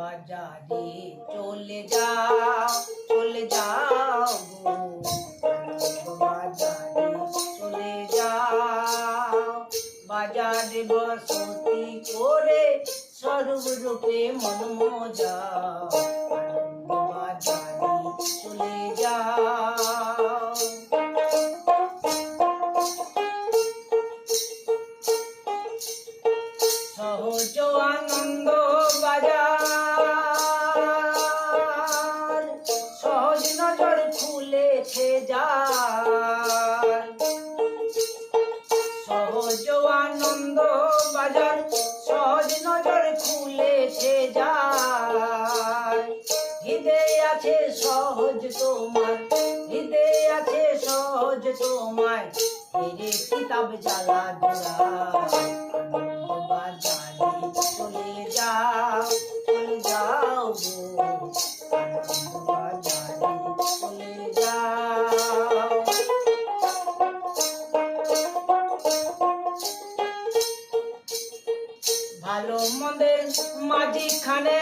বাজারে চলে যাও চলে যাও গো। বাজারে চলে যাও। বাজারে বসতি করে স্বরূপে মন মজা বাজারে চলে যাও। সহজ আনন্দ আছে সহজ তোমার হৃদে আছে সহজ তোমার। হেরে কিতাব জ্বালা যাও। ভালো মন্দের মাঝিখানে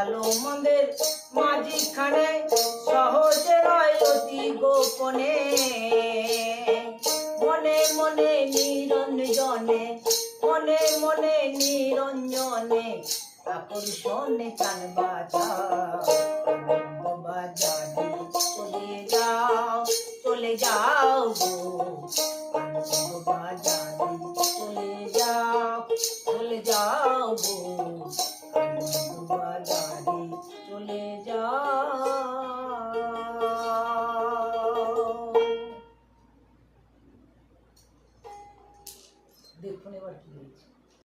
ভালো মন্দের মাঝিখানে সহজ রায় অতি গোপনে। মনে মনে নিরঞ্জনে, মনে মনে নিরঞ্জনে আকর্ষণে কান বাজা। বাজারে চলে যাও চলে যাও আনন্দ চলে যাও চলে যাও দেখুন এবার কি হয়েছে।